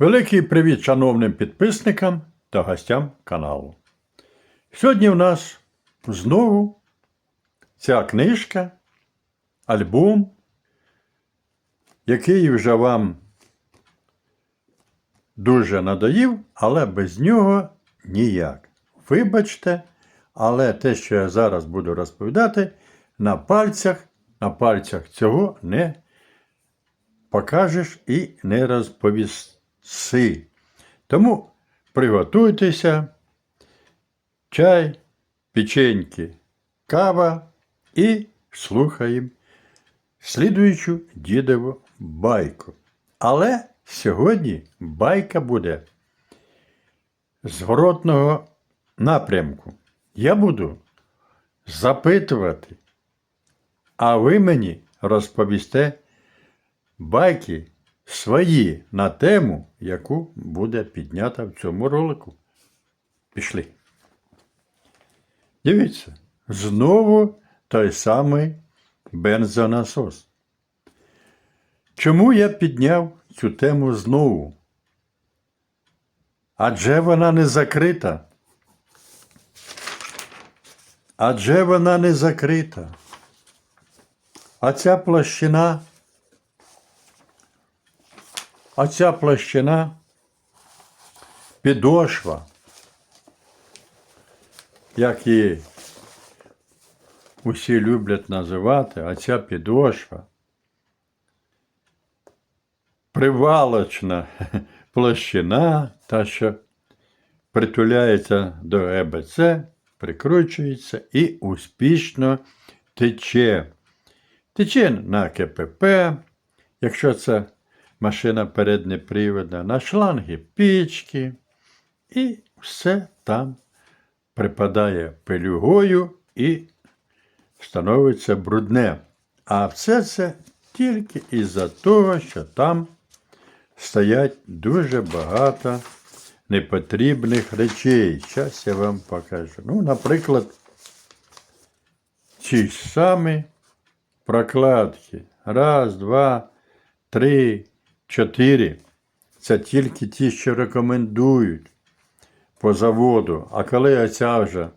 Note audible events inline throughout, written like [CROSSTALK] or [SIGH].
Великий привіт шановним підписникам та гостям каналу. Сьогодні в нас знову ця книжка, альбом, який вже вам дуже надоїв, але без нього ніяк. Вибачте, але те, що я зараз буду розповідати, на пальцях, на пальцях цього не покажеш і не розповіси. Тому приготуйтеся, чай, печеньки, кава і слухаємо слідуючу дідову байку. Але сьогодні байка буде зворотного напрямку. Я буду запитувати, а ви мені розповісте байки свої на тему, яку буде піднята в цьому ролику. Пішли. Дивіться, знову той самий бензонасос. Чому я підняв цю тему знову? Адже вона не закрита. Адже вона не закрита. А ця площина, а ця площина підошва, як її усі люблять називати, а ця підошва привалочна [LAUGHS] площина, та, що притуляється до ЕБЦ, прикручується і успішно тече. Тече на КПП, якщо це машина переднеприводна, на шланги пічки, і все там припадає пилюгою і становиться брудне. А все це тільки із-за того, що там стоять дуже багато непотрібних речей. Зараз я вам покажу. Ну, наприклад, ці ж самі прокладки. Раз, два, три, чотири. Це тільки ті, що рекомендують по заводу. А коли оця вже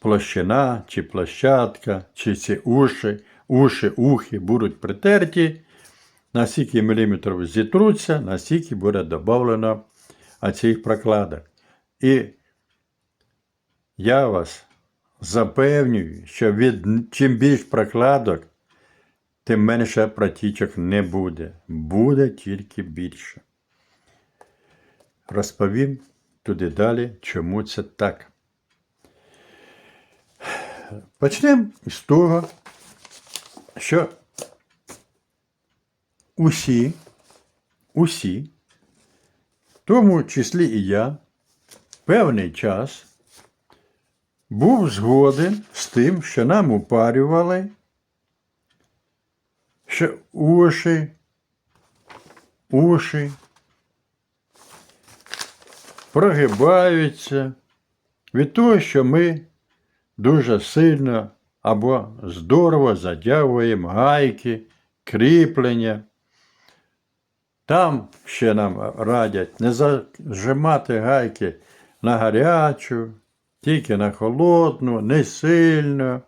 площина, чи площадка, чи ці уші, уші, ухи будуть притерті, на скільки міліметрів зітруться, на скільки буде додано цих прокладок. І я вас запевнюю, що від чим більш прокладок, тим менше протічок не буде. Буде тільки більше. Розповім туди далі, чому це так. Почнемо з того, що усі, усі, в тому числі і я, певний час був згоден з тим, що нам упарювали, що уші, уші прогибаються від того, що ми дуже сильно або здорово задягуємо гайки, кріплення. Там ще нам радять не зажимати гайки на гарячу, тільки на холодну, не сильно.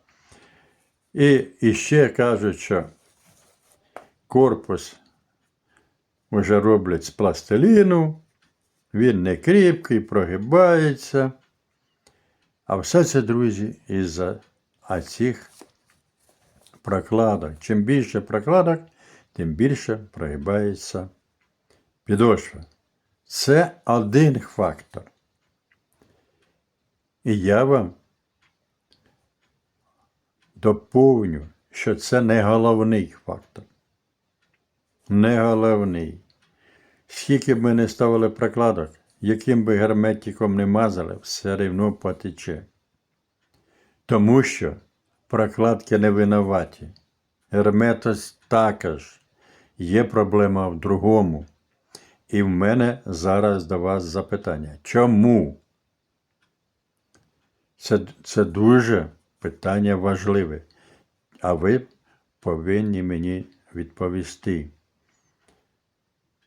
І, і ще кажуть, що корпус вже роблять з пластиліну, він не кріпкий, прогибається. А все це, друзі, із-за цих прокладок. Чим більше прокладок, тим більше прогибається підошва. Це один фактор. І я вам доповню, що це не головний фактор. Не головний. Скільки б ми не ставили прокладок, яким би герметиком не мазали, все рівно потече. Тому що прокладки не винуваті. Герметос також є проблема в другому. І в мене зараз до вас запитання. Чому? Це, Це дуже питання важливе. А ви повинні мені відповісти.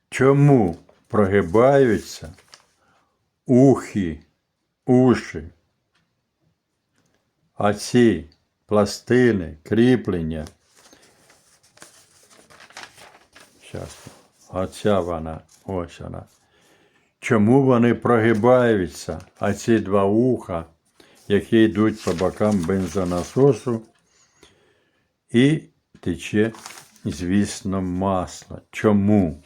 Чому прогибаються ухи, уші, а ці пластини, кріплення. Оця вона, ось вона. Чому вони прогибаються, а ці два уха, які йдуть по бокам бензонасосу, і тече, звісно, масло. Чому?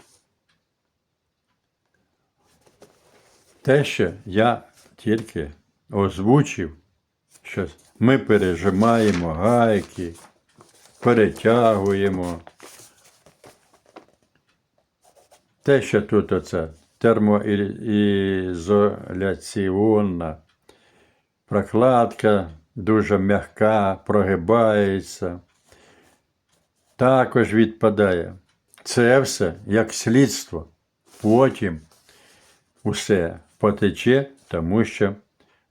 Те, що я тільки озвучив, що ми пережимаємо гайки, перетягуємо. Те, що тут оце термоізоляційна прокладка дуже м'яка, прогибається, також відпадає. Це все як слідство. Потім усе потече, тому що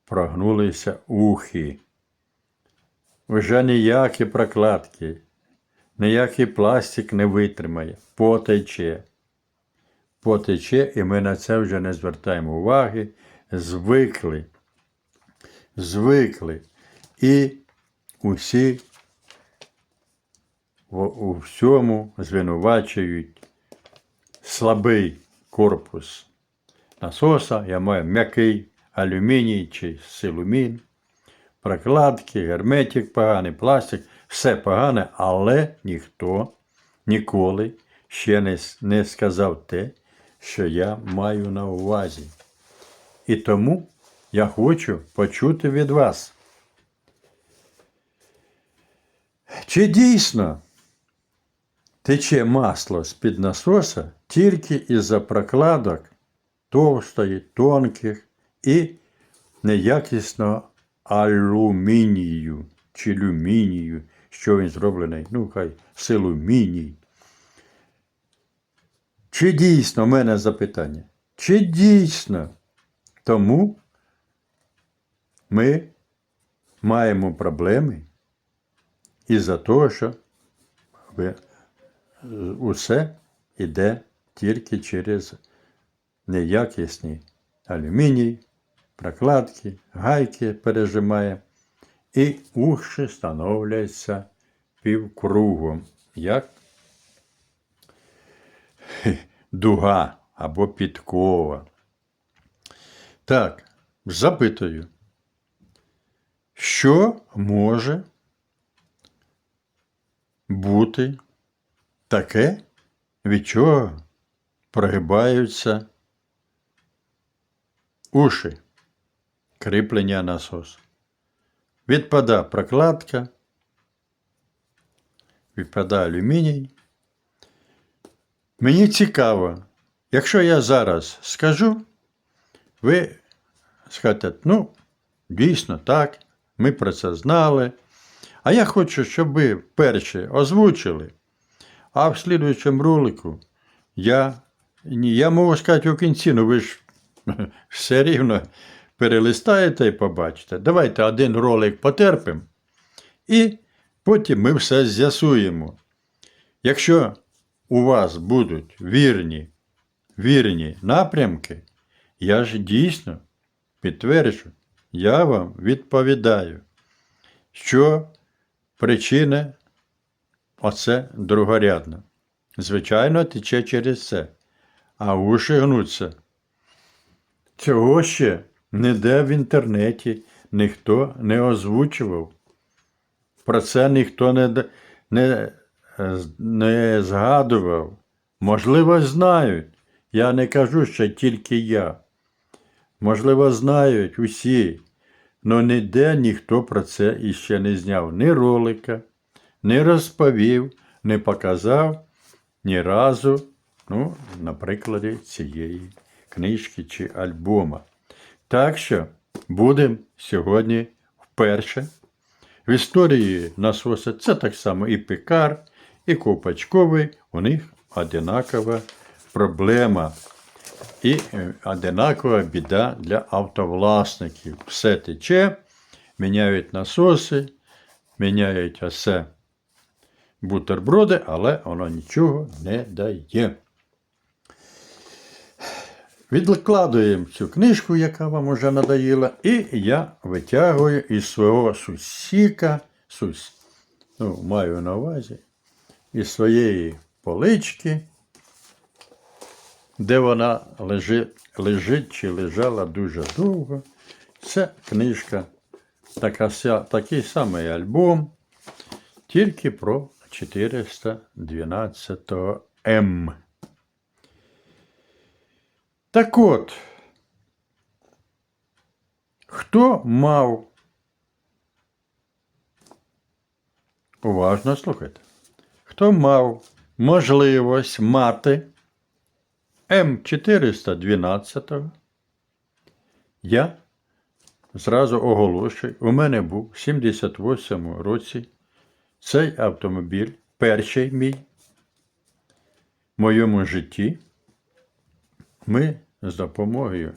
прогнулися ухи. Вже ніякі прокладки, ніякий пластик не витримає, потече. Потече, і ми на це вже не звертаємо уваги, звикли. Звикли. І усі у всьому звинувачують слабий корпус насоса, я маю м'який алюміній чи силумін, прокладки, герметик поганий, пластик, все погане, але ніхто ніколи ще не, не сказав те, що я маю на увазі. І тому я хочу почути від вас. Чи дійсно тече масло з-під насоса тільки із-за прокладок товстої, тонких і неякісного алюмінію чи люмінію, що він зроблений, ну хай силуміній. Чи дійсно в мене запитання? Чи дійсно тому ми маємо проблеми із-за того, що усе йде тільки через неякісні. Алюміній, прокладки, гайки пережимає, і уші становляться півкругом, як дуга або підкова. Так, запитую, що може бути таке, від чого прогибаються уші, кріплення насосу. Відпада прокладка, відпадає алюміній. Мені цікаво, якщо я зараз скажу, ви скажете, ну, дійсно так, ми про це знали. А я хочу, щоб ви перше озвучили, а в слідуючому ролику я, ні, я можу сказати у кінці, ну ви ж [LAUGHS] все рівно перелистаєте і побачите. Давайте один ролик потерпимо, і потім ми все з'ясуємо. Якщо у вас будуть вірні, вірні напрямки, я ж дійсно підтверджу, я вам відповідаю, що причина оце другорядна. Звичайно, тече через це, а уші гнуться. Цього ще ніде в інтернеті ніхто не озвучував. Про це ніхто не, не, е, не згадував. Можливо, знають. Я не кажу, що тільки я. Можливо, знають усі. але ніде ніхто про це іще не зняв ні ролика, не розповів, не показав ні разу, ну, на прикладі цієї книжки чи альбома. Так що будемо сьогодні вперше. В історії насоса це так само і пекар, і ковпачковий, у них одинакова проблема. І е, одинакова біда для автовласників. Все тече, міняють насоси, міняють осе бутерброди, але воно нічого не дає. Відкладуємо цю книжку, яка вам уже надоїла, і я витягую із свого сусіка, сус, ну, маю на увазі, із своєї полички, де вона лежить, лежить чи лежала дуже довго. Це книжка, така, такий самий альбом, тільки про 412 М. Так от, хто мав? Уважно слухайте, хто мав можливість мати М412, я зразу оголошую, у мене був в 78 році цей автомобіль, перший мій в моєму житті. Ми з допомогою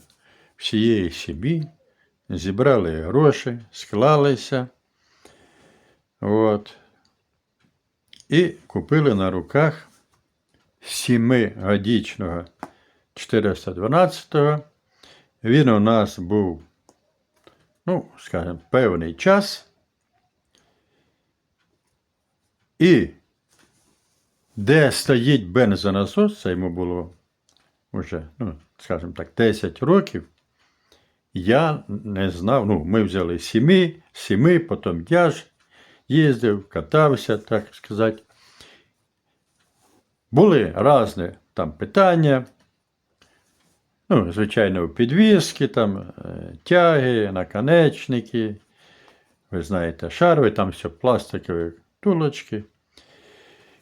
всієї сім'ї зібрали гроші, склалися. От, і купили на руках 7-годічного 412-го. Він у нас був, ну, скажімо, певний час. І де стоїть бензонасос, це йому було вже, ну, скажімо так, 10 років, я не знав, ну, ми взяли сіми, сіми, потім я ж їздив, катався, так сказати. Були різні там питання. Ну, звичайно, підвіски, там, е, тяги, наконечники. Ви знаєте, шарви, там все пластикові тулочки,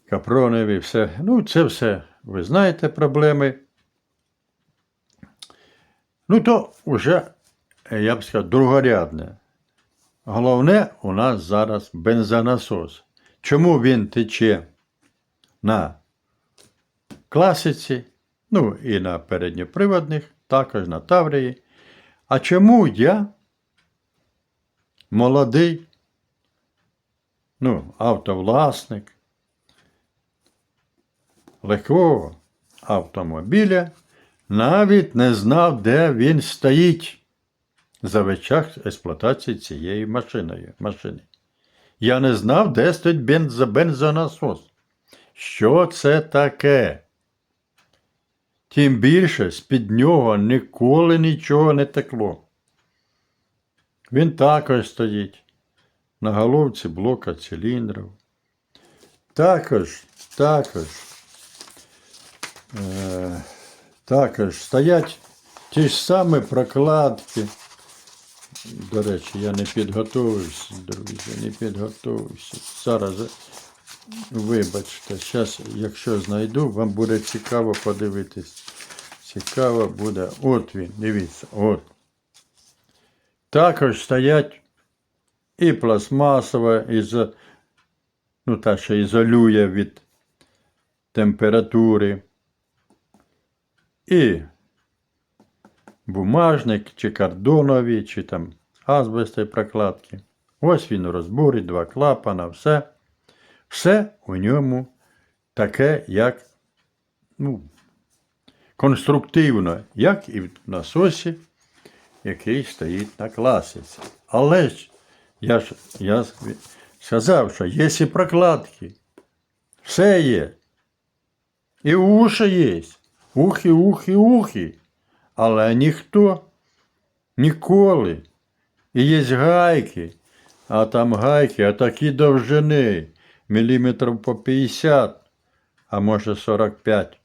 капронові, все. Ну, це все, ви знаєте, проблеми. Ну, то вже, я б сказав, другорядне. Головне у нас зараз бензонасос. Чому він тече на класиці, ну і на передньоприводних, також на Таврії. А чому я молодий, ну, автовласник легкого автомобіля, навіть не знав, де він стоїть за весь час експлуатації цієї машиною, машини. Я не знав, де стоїть бензо, бензонасос. Що це таке? Тим більше з-під нього ніколи нічого не текло. Він також стоїть на головці блока циліндрів. Також, також, е, також стоять ті ж самі прокладки. До речі, я не підготовився, друзі, не підготовився. Зараз Вибачте, зараз, якщо знайду, вам буде цікаво подивитись. Цікаво буде. От він, дивіться, от. Також стоять і пластмасова, із, ну, та, що ізолює від температури. І бумажник, чи кардонові, чи там азбестові прокладки. Ось він розборі, два клапана, все. Все у ньому таке, як ну, конструктивно, як і в насосі, який стоїть на класиці. Але ж я ж я сказав, що є і прокладки. Все є. І уші є. Ухи, ухи, ухи. Але ніхто ніколи. І є гайки, а там гайки, а такі довжини міліметрів по 50, а може 45.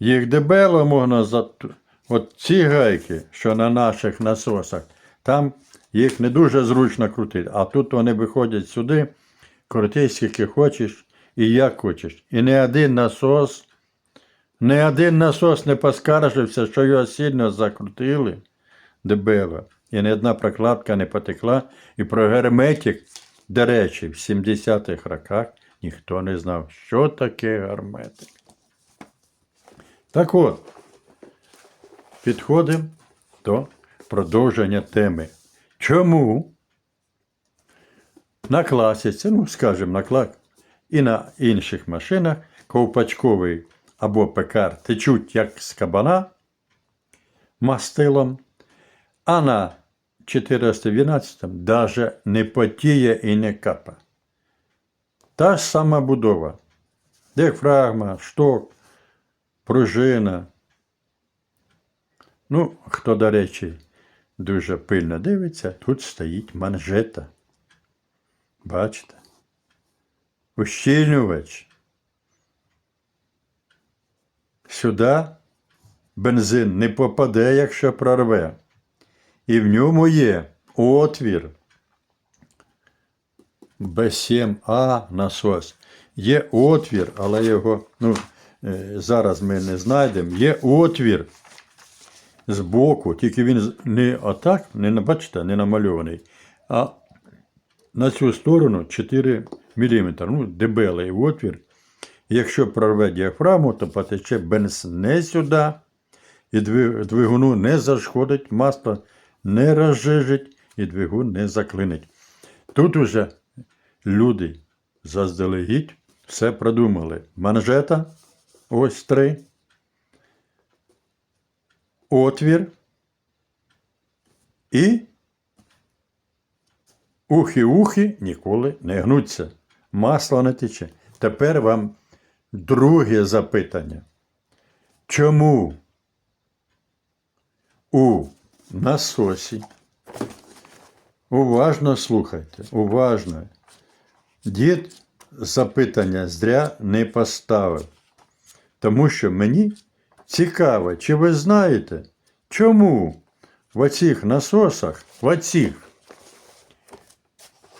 Їх дебело можна за от ці гайки, що на наших насосах, там їх не дуже зручно крутити. А тут вони виходять сюди, крути скільки хочеш і як хочеш. І не один насос, не один насос не поскаржився, що його сильно закрутили дебело. І ні одна прокладка не потекла. І про герметик, до речі, в 70-х роках ніхто не знав, що таке герметик. Так от, підходимо до продовження теми. Чому на класиці, ну, скажімо, на клак і на інших машинах ковпачковий або пекар течуть як з кабана мастилом, а на 412 даже не потіє і не капа. Та ж сама будова. Діафрагма, шток, пружина. Ну, хто, до речі, дуже пильно дивиться, тут стоїть манжета. Бачите? Ущільнювач. Сюди бензин не попаде, якщо прорве. І в ньому є отвір. Б7А насос. Є отвір, але його ну, е, зараз ми не знайдемо. Є отвір збоку, тільки він не отак, не бачите, не намальований, а на цю сторону 4 мм. Ну, дебелий отвір. Якщо прорве діафрагму, то потече бензин не сюди, і двигуну не зашкодить, масло не розжижить і двигун не заклинить. Тут уже люди заздалегідь все продумали. Манжета, ось три. Отвір і ухи-ухи ніколи не гнуться. Масло не тече. Тепер вам друге запитання. Чому у насосі уважно слухайте, уважно. Дід запитання зря не поставив. Тому що мені цікаво, чи ви знаєте, чому в оцих насосах, в оцих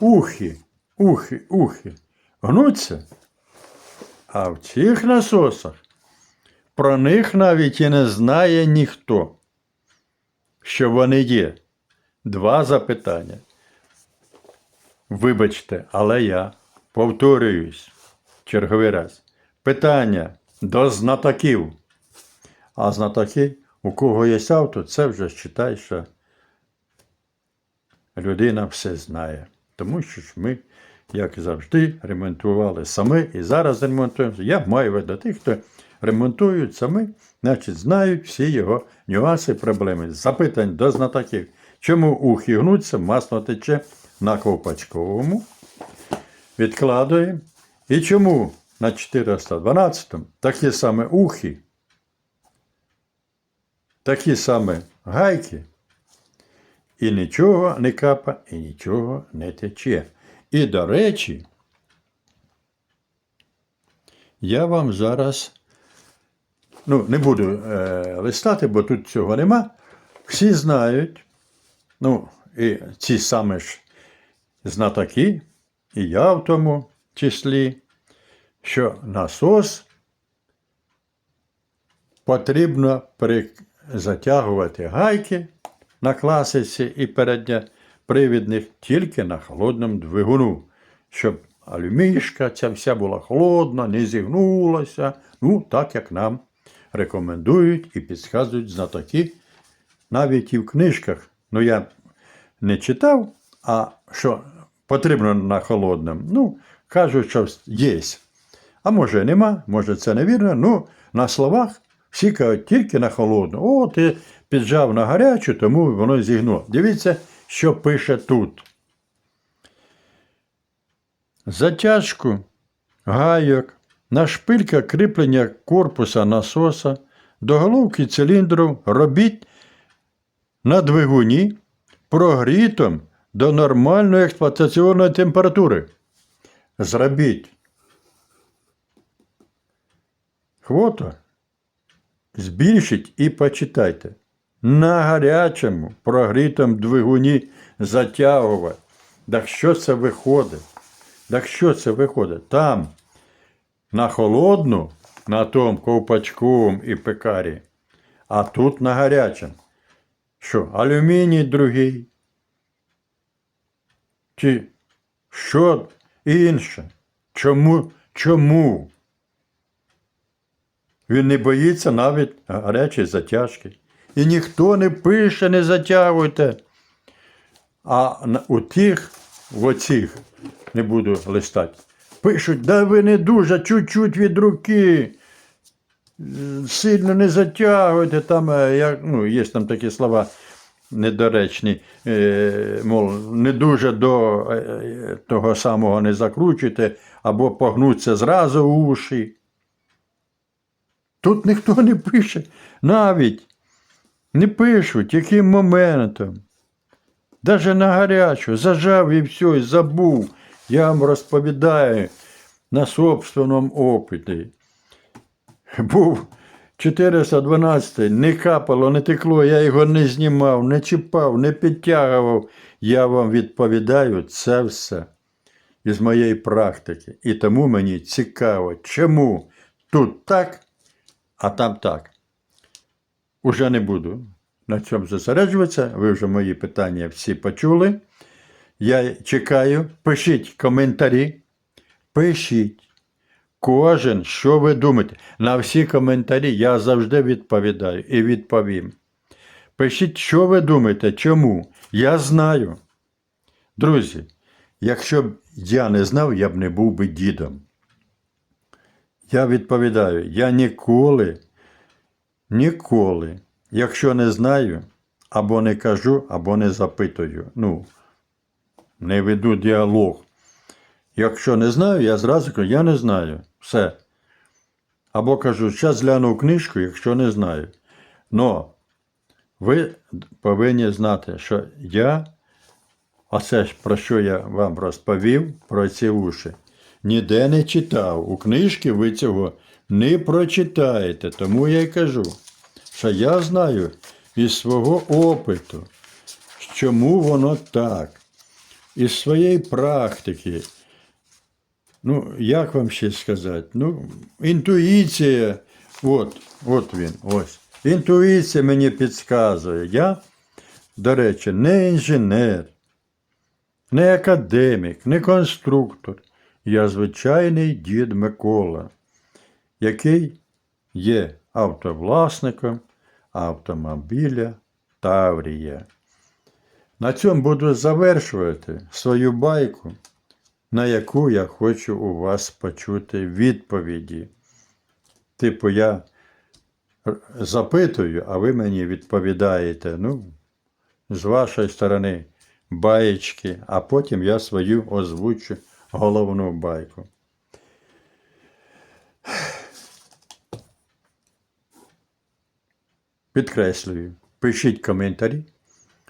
ухи, ухи, ухи гнуться, а в цих насосах про них навіть і не знає ніхто, що вони є. Два запитання. Вибачте, але я повторююсь черговий раз. Питання до знатоків. А знатоки, у кого є авто, це вже считай, що людина все знає. Тому що ж ми, як і завжди, ремонтували самі і зараз ремонтуємо. Я маю виду тих, хто ремонтують самі, значить, знають всі його нюанси, проблеми. Запитань до знатоків. Чому ухи гнуться, масло тече на ковпачковому, відкладуємо. І чому на 412 такі саме ухи, такі саме гайки, і нічого не капа, і нічого не тече. І, до речі, я вам зараз ну, не буду е, листати, бо тут цього нема. Всі знають, ну, і ці саме ж знатоки, і я в тому числі, що насос потрібно при... затягувати гайки на класиці і передньопривідних тільки на холодному двигуну, щоб алюмішка ця вся була холодна, не зігнулася, ну, так як нам рекомендують і підказують знатоки навіть і в книжках. Ну, я не читав, а що потрібно на холодному. Ну, кажуть, що є. А може нема, може це невірно. Ну, на словах всі кажуть тільки на холодну. О, ти піджав на гарячу, тому воно зігнуло. Дивіться, що пише тут. Затяжку гайок на шпильках кріплення корпуса насоса до головки циліндру робіть на двигуні прогрітом до нормальної експлуатаційної температури. Зробіть хвоту, збільшіть і почитайте. На гарячому прогрітому двигуні затягувати. Так що це виходить? Так що це виходить? Там на холодну, на том ковпачковому і пекарі, а тут на гарячому. Що, алюміній другий? Чи що інше? Чому? Чому? Він не боїться навіть гарячої затяжки. І ніхто не пише, не затягуйте. А у тих, в оцих, не буду листати, пишуть, да ви не дуже, чуть-чуть від руки. сильно не затягуйте, там, е, як, ну, є там такі слова недоречні, е, мов, не дуже до е, того самого не закручуйте, або погнуться зразу уші. Тут ніхто не пише, навіть не пишуть, яким моментом. Даже на гарячу, зажав і все, і забув. Я вам розповідаю на собственному опиті. Був 412, не капало, не текло, я його не знімав, не чіпав, не підтягував. Я вам відповідаю це все із моєї практики. І тому мені цікаво, чому тут так, а там так. Уже не буду на цьому зосереджуватися. Ви вже мої питання всі почули. Я чекаю. Пишіть коментарі. Пишіть. Кожен, що ви думаєте. На всі коментарі я завжди відповідаю і відповім. Пишіть, що ви думаєте, чому? Я знаю. Друзі, якщо б я не знав, я б не був би дідом. Я відповідаю, я ніколи, ніколи, якщо не знаю, або не кажу, або не запитую. Ну, не веду діалог. Якщо не знаю, я зразу кажу, я не знаю. Все. Або кажу, зараз гляну книжку, якщо не знаю. Но ви повинні знати, що я, оце про що я вам розповів, про ці уші, ніде не читав. У книжці ви цього не прочитаєте. Тому я й кажу, що я знаю із свого опиту, чому воно так, із своєї практики. Ну, як вам ще сказати? Ну, інтуїція, от, от він, ось. Інтуїція мені підказує. Я, до речі, не інженер, не академік, не конструктор. Я звичайний дід Микола, який є автовласником автомобіля Таврія. На цьому буду завершувати свою байку на яку я хочу у вас почути відповіді. Типу, я запитую, а ви мені відповідаєте, ну, з вашої сторони баєчки, а потім я свою озвучу головну байку. Підкреслюю, пишіть коментарі,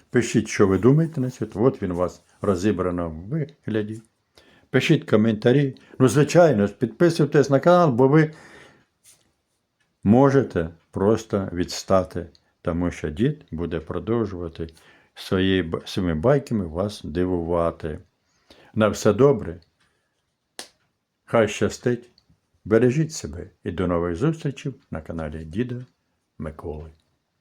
пишіть, що ви думаєте на це. От він у вас розібрано в вигляді. Пишіть коментарі. Ну, звичайно, підписуйтесь на канал, бо ви можете просто відстати, тому що дід буде продовжувати свої, своїми байками вас дивувати. На все добре. Хай щастить. Бережіть себе і до нових зустрічей на каналі Діда Миколи.